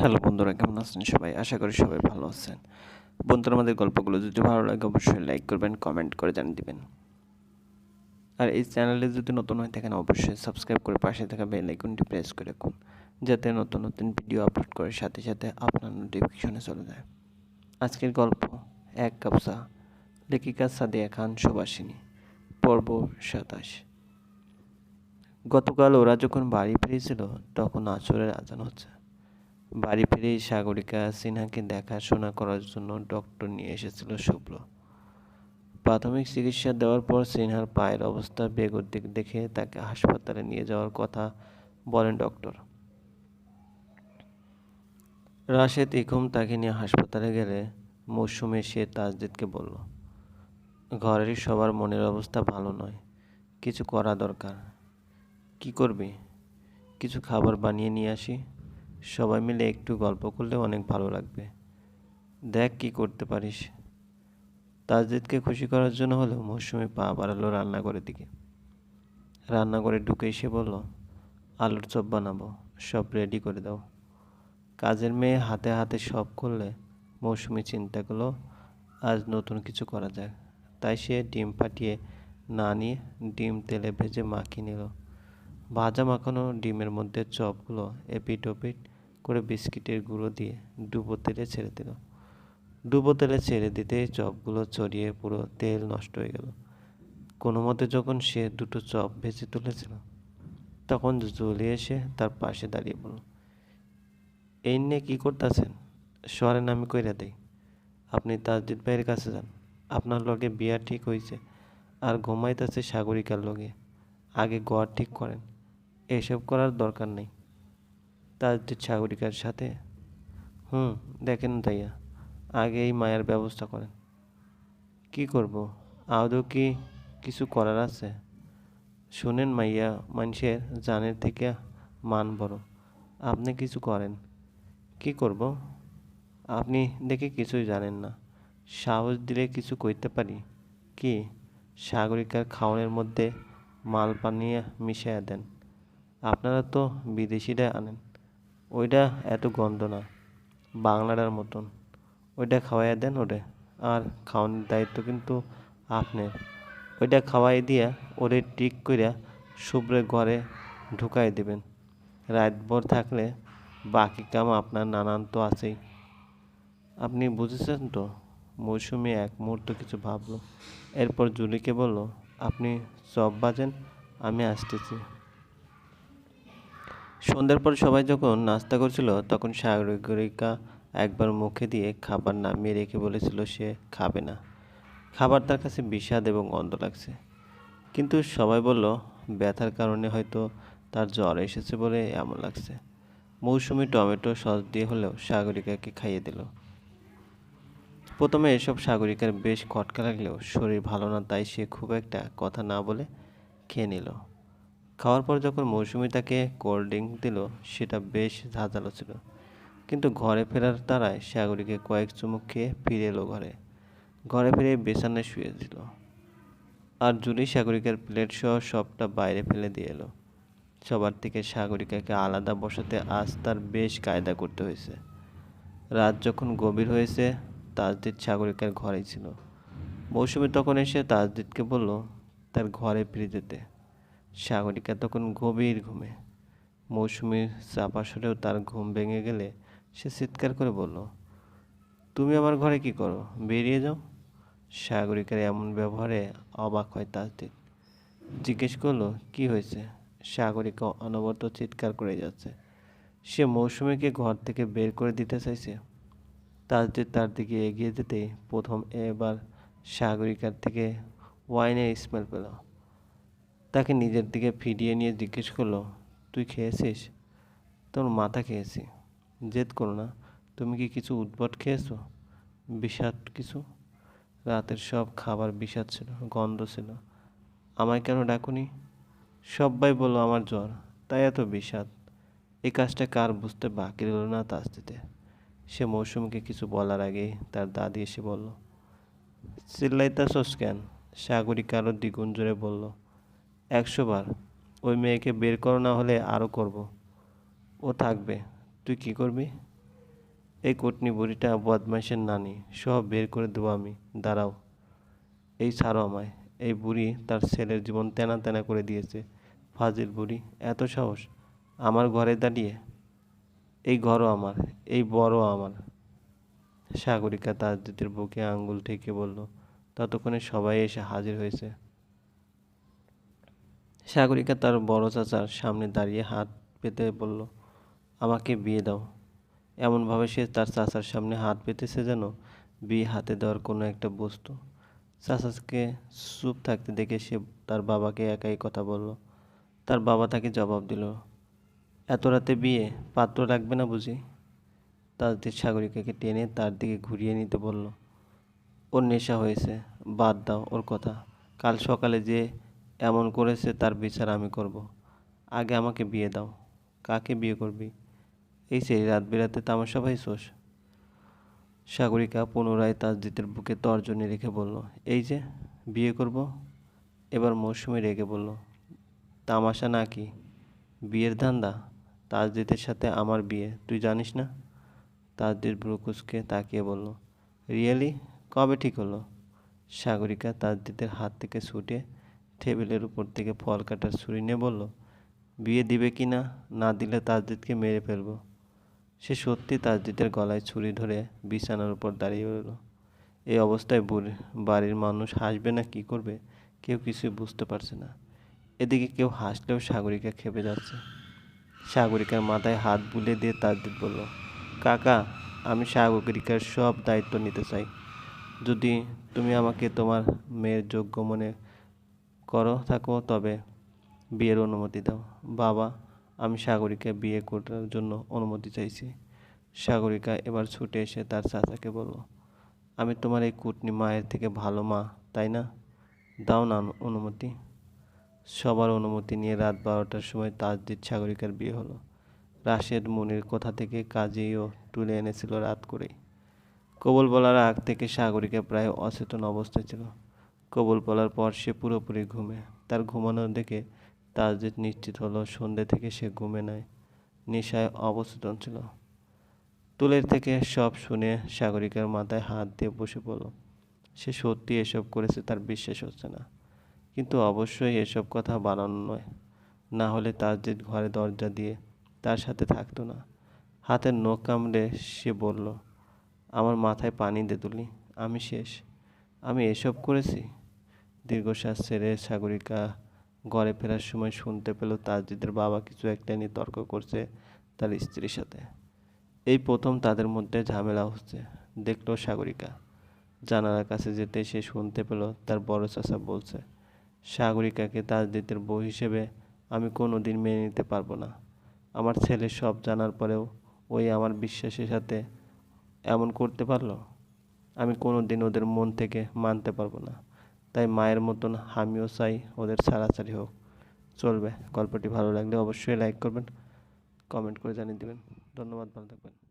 Hello বন্ধুরা, কেমন আছেন সবাই? আশা করি সবাই ভালো আছেন। বন্ধুরা, আমাদের গল্পগুলো যদি ভালো লাগে, অবশ্যই লাইক করবেন কমেন্ট করে জানিয়ে দিবেন। আর এই চ্যানেলে যদি নতুন হয়ে থাকেন, অবশ্যই সাবস্ক্রাইব করে পাশে থাকা বেল আইকনটি প্রেস করে রাখুন, যাতে নতুন নতুন ভিডিও আপলোড করার সাথে সাথে আপনার নোটিফিকেশনে চলে যায়। আজকের গল্প, এক কাপ চা। লেখিকা সাদিয়া খান সুবাসিনী পর্ব সাতাশ। গতকাল ওরা যখন বাড়ি ফিরেছিল, তখন আচরের আজান হচ্ছে। বাড়ি ফিরেই সাগরিকা সিনহাকে দেখাশোনা করার জন্য ডক্টর নিয়ে এসেছিল শুভ্র। প্রাথমিক চিকিৎসা দেওয়ার পর সিনহার পায়ের অবস্থা বেগর দিক দেখে তাকে হাসপাতালে নিয়ে যাওয়ার কথা বলেন ডক্টর রাশেদ ইকুম তাকে নিয়ে হাসপাতালে গেলে মৌসুমে সে তাজদিদকে বলল, ঘরের সবার মনের অবস্থা ভালো নয়, কিছু করা দরকার। কি করবি? কিছু খাবার বানিয়ে নিয়ে আসি? সবাই মিলে একটু গল্প করলে অনেক ভালো লাগবে। দেখ কি করতে পারিস। তাজদিদকে খুশি করার জন্য হলেও মৌসুমি পা বাড়ালো রান্নাঘরের দিকে। রান্নাঘরে ঢুকে এসে বলল, আলুর চপ বানাবো, সব রেডি করে দাও। কাজের মেয়ে হাতে হাতে সব করলে মৌসুমি চিন্তা করল, আজ নতুন কিছু করা যায় তাই সে ডিম ফাটিয়ে না নিয়ে ডিম তেলে ভেজে মাখিয়ে নিল। ভাজা মাখানো ডিমের মধ্যে চপগুলো এপিট ওপিট করে বিস্কিটের গুঁড়ো দিয়ে ডুবো তেলে ছেড়ে দিল। ডুবো তেলে ছেড়ে দিতেই চপগুলো ছড়িয়ে পুরো তেল নষ্ট হয়ে গেল। কোনো মতে যখন সে দুটো চপ ভেজে তুলেছিল, তখন জলি এসে তার পাশে দাঁড়িয়ে বলল, এই নিয়ে কী করতেছেন? সরেন আমি কইরা দেই। আপনি তাজদিদ ভাইয়ের কাছে যান। আপনার লগে বিয়া ঠিক হয়েছে আর ঘুমাইতেছে সাগরিকার লগে। আগে গড় ঠিক করেন। এসব করার দরকার নেই। তাজদিদ সাগরিকার সাথে। হুম, দেখেন তাইয়া। আগে এই মায়ের ব্যবস্থা করেন। কি করব? আদৌ কি কিছু করার আছে? শুনেন মাইয়া, মানুষের জানের থেকে মান বড়। আপনি কিছু করেন। কি করব? আপনি দেখে কিছুই জানেন না। সাহস দিলে কিছু করতে পারি? কি? সাগরিকার খাওয়ানোর মধ্যে মাল পানিয়ে মিশিয়ে দেন। আপনারা তো বিদেশিরা আনেন। ওইটা এত গন্ধ না। বাংলাটার মতন। ওইটা খাওয়াইয়া দেন ওরে। আর খাওয়ানোর দায়িত্ব কিন্তু আপনার। ওইটা খাওয়াই দিয়া ওরে ঠিক কইরা শুভ্রে ঘরে ঢুকাই দেবেন। রাতভর থাকলে বাকি কাম আপনার নানান তো আছেই। আপনি বুঝেছেন তো? মৌসুমি এক মুহূর্ত কিছু ভাবলো। এরপর জুলিকে বলল, আপনি সব বাজেন, আমি আসতেছি। সন্ধ্যার পর সবাই যখন নাস্তা করছিল, তখন সাগরিকা একবার মুখে দিয়ে খাবার নামিয়ে রেখে বলেছিল সে খাবে না। খাবার তার কাছে বিষাদ এবং গন্ধ লাগছে। কিন্তু সবাই বলল, ব্যথার কারণে হয়তো তার জ্বর এসেছে বলে এমন লাগছে। মৌসুমি টমেটো সস দিয়ে হলেও সাগরিকাকে খাইয়ে দিল। প্রথমে এসব সাগরিকার বেশ খটকা লাগলেও শরীর ভালো না, তাই সে খুব একটা কথা না বলে খেয়ে নিল। খাওয়ার পর যখন মৌসুমি তাকে কোল্ড ড্রিঙ্ক দিল, সেটা বেশ ঝাঁঝালো ছিল। কিন্তু ঘরে ফেরার তারায় সাগরীকে কয়েক চুমুক খেয়ে ফিরে এলো ঘরে। ঘরে ফিরে বিছানায় শুয়ে দিল। আর জুলি সাগরিকার প্লেট সহ সবটা বাইরে ফেলে দিয়ে এলো। সবার থেকে সাগরিকাকে আলাদা বসাতে আজ তার বেশ কায়দা করতে হয়েছে। রাত যখন গভীর হয়েছে, তাজদিদ সাগরিকার ঘরেই ছিল। মৌসুমি তখন এসে তাজদিদকে বলল, তার ঘরে ফিরে যেতে। সাগরিকা তখন গভীর ঘুমে। মৌসুমির চাপা সরেও তার ঘুম ভেঙে গেলে সে চিৎকার করে বলল, তুমি আমার ঘরে কি করো? বেরিয়ে যাও। সাগরিকার এমন ব্যবহারে অবাক হয় তাজদিদ জিজ্ঞেস করল, কি হয়েছে? সাগরিকা অনবরত চিৎকার করে যাচ্ছে। সে মৌসুমীকে ঘর থেকে বের করে দিতে চাইছে। তাজদিদ তার দিকে এগিয়ে যেতেই প্রথম এবার সাগরিকার থেকে ওয়াইনের স্মেল পেল। তাকে নিজের দিকে ফিরিয়ে নিয়ে জিজ্ঞেস করল, তুই খেয়েছিস? তোর মাথা খেয়েছি। জেদ করো না। তুমি কি কিছু উদ্ভট খেয়েছো? বিষাদ কিছু? রাতের সব খাবার বিষাদ ছিল, গন্ধ ছিল। আমায় কেন ডাকুনি? সবাই বলল আমার জ্বর, তাই এত বিষাদ। এই কাজটা কার বুঝতে বাকি রইল না তাস্তিতে সে মৌসুমকে কিছু বলার আগেই তার দাদি এসে বলল, চিল্লাইতাছস কেন? সাগরিক আরও দ্বিগুণ জোরে বলল একশো বার। ওই মেয়েকে বের করো না হলে আরও করব। ও থাকবে। তুই কি করবি? এই কুটনি বুড়িটা বদমাইশের নানি। সব বের করে দেবো আমি। দাঁড়াও। এই ছাড়ো আমায়। এই বুড়ি তার ছেলের জীবন তেনা তেনা করে দিয়েছে। ফাজিল বুড়ি, এত সাহস। আমার ঘরে দাঁড়িয়ে? এই ঘরও আমার। এই বড় আমার। সাগরিকা তাজদিদের বুকে আঙ্গুল ঠেকে বলল, ততক্ষণে সবাই এসে হাজির হয়েছে। সাগরিকা তার বড় চাচার সামনে দাঁড়িয়ে হাত পেতে বলল, আমাকে বিয়ে দাও। এমনভাবে সে তার চাচার সামনে হাত পেতেছে যেন বিয়ে হাতে দেওয়ার কোনো একটা বস্তু। চাচাকে চুপ থাকতে দেখে সে তার বাবাকে একাই কথা বলল। তার বাবা তাকে জবাব দিল, এত রাতে বিয়ে পাত্র লাগবে না বুঝি? তাদের সাগরিকাকে টেনে তার দিকে ঘুরিয়ে নিতে বলল, ওর নেশা হয়েছে, বাদ দাও ওর কথা। কাল সকালে যে এমন করেছে, তার বিচার আমি করব। আগে আমাকে বিয়ে দাও। কাকে বিয়ে করবি? এই সেই রাত বিরাতে তামাশা পাইছোস সাগরিকা পুনরায় তাজদিদের বুকে তর্জনী রেখে বলল, এই যে, বিয়ে করব? এবার মৌসুমি রেগে বলল, তামাশা নাকি বিয়ের ধান্দা? তাজদিদের সাথে আমার বিয়ে, তুই জানিস না? তাজদিদ ব্রুকুসকে তাকিয়ে বলল, রিয়েলি? কবে ঠিক হলো? সাগরিকা তাজদিদের হাত থেকে ছুটে টেবিলের উপর থেকে ফল কাটার ছুরি নিয়ে বলল, বিয়ে দিবে কি না? না দিলে তাজদিদকে মেরে ফেলব। সে সত্যি তাজদিদের গলায় ছুরি ধরে বিছানার উপর দাঁড়িয়ে রইল। এই অবস্থায় বাড়ির মানুষ হাসবে না, কি করবে? কেউ কিছুই বুঝতে পারছে না। এদিকে কেউ হাসলেও সাগরিকা খেপে যাচ্ছে। সাগরিকার মাথায় হাত বুলিয়ে দিয়ে তাজদিদ বলল, কাকা, আমি সাগরিকার সব দায়িত্ব নিতে চাই। যদি তুমি আমাকে তোমার মেয়ের যোগ্য মনে করো, থাকো, তবে বিয়ের অনুমতি দাও। বাবা, আমি সাগরিকা বিয়ে করার জন্য অনুমতি চাইছি। সাগরিকা এবার ছুটে এসে তার চাচাকে বলল, আমি তোমার এই কুটনি মায়ের থেকে ভালো মা, তাই না? দাও না অনুমতি। সবার অনুমতি নিয়ে রাত বারোটার সময় তাজদিদ সাগরিকার বিয়ে হলো। রাশেদ, মুনির কোথা থেকে কাজেও তুলে এনেছিল রাত করেই। কবল বলার আগ থেকে সাগরিকা প্রায় অচেতন অবস্থায় ছিল। কবল বলার পর সে পুরোপুরি ঘুমে। তার ঘুমানো দেখে তাজদিদ নিশ্চিত হলো সন্ধ্যে থেকে সে ঘুমে নাই, নেশায় অবচেতন ছিল তুলের থেকে সব শুনে সাগরিকার মাথায় হাত দিয়ে বসে পড়ল। সে সত্যি এসব করেছে তার বিশ্বাস হচ্ছে না। কিন্তু অবশ্যই এসব কথা বানানো নয়। না হলে তাজদিদ ঘরে দরজা দিয়ে তার সাথে থাকতো না। হাতের নখ কামড়ে সে বলল, আমার মাথায় পানি দে তুলি, আমি শেষ। আমি এসব করেছি? দীর্ঘশ্বাস ছেড়ে সাগরিকা ঘরে ফেরার সময় শুনতে পেল তাজদিদের বাবা কিছু একটা নিয়ে তর্ক করছে তার স্ত্রীর সাথে। এই প্রথম তাদের মধ্যে ঝামেলা হচ্ছে। দেখল সাগরিকা। জানালার কাছে যেতে সে শুনতে পেল তার বড় চাচা বলছে, সাগরিকাকে তাজদিদের বউ হিসেবে আমি কোনো দিন মেনে নিতে পারব না। আমার ছেলে সব জানার পরেও ওই আমার বিশ্বাসের সাথে এমন করতে পারল? আমি কোনো দিন ওদের মন থেকে মানতে পারব না। তাই মায়ের মতন আমিও চাই ওদের ছাড়াছাড়ি হোক। চলবে। গল্পটি ভালো লাগলে অবশ্যই লাইক করবেন কমেন্ট করে জানিয়ে দেবেন। ধন্যবাদ, ভালো থাকবেন।